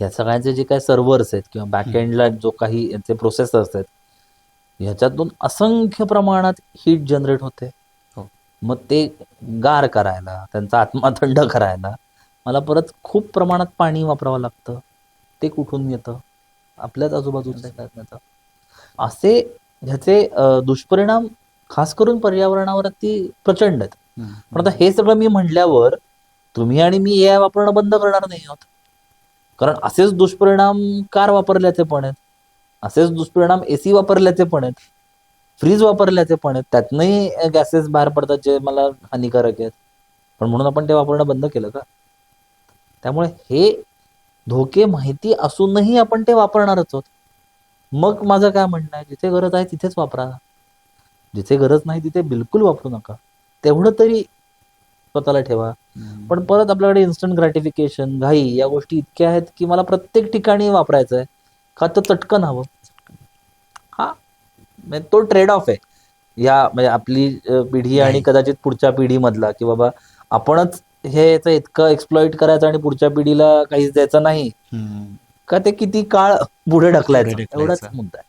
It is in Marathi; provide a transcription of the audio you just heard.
ह्या सगळ्यांचे जे काही सर्व्हर्स आहेत किंवा बॅकएंडला जो काही यांचे प्रोसेसर्स आहेत ह्याच्यातून असंख्य प्रमाणात हीट जनरेट होते. हो. मग ते गार करायला त्यांचा आत्मा थंड करायला मला परत खूप प्रमाणात पाणी वापरावं लागतं. ते कुठून येतं? आपल्याच आजूबाजूच्या असे. ह्याचे दुष्परिणाम खास करून पर्यावरणावरती प्रचंड आहेत. पण आता हे सगळं मी म्हटल्यावर तुम्ही आणि मी ए आय वापरणं बंद करणार नाही आहोत. कारण असेच दुष्परिणाम कार वापरल्याचे पण आहेत. असेच दुष्परिणाम एसी वापरल्याचे पण आहेत. फ्रीज वापरल्याचे पण आहेत. त्यातनंही गॅसेस बाहेर पडतात जे मला हानिकारक आहेत. पण म्हणून आपण ते वापरणं बंद केलं का? त्यामुळे हे धोके माहिती असूनही आपण ते वापरणारच आहोत. मग माझं काय म्हणणं आहे? जिथे गरज आहे तिथेच वापरा. जिथे गरज नाही तिथे बिलकुल वापरू नका. तेवढं तरी स्वतःला ठेवा. पण परत आपल्याकडे इन्स्टंट ग्रॅटिफिकेशन घाई या गोष्टी इतक्या आहेत की मला प्रत्येक ठिकाणी वापरायचं आहे का तर चटकन हवं. हा. म्हणजे तो ट्रेड ऑफ आहे. या म्हणजे आपली पिढी आणि. कदाचित पुढच्या पिढीमधला की बाबा आपणच हे याचं इतकं एक्सप्लॉइट करायचं आणि पुढच्या पिढीला काहीच द्यायचं नाही. का ते किती काळ पुढे ढकलायचं. एवढाच मुद्दा आहे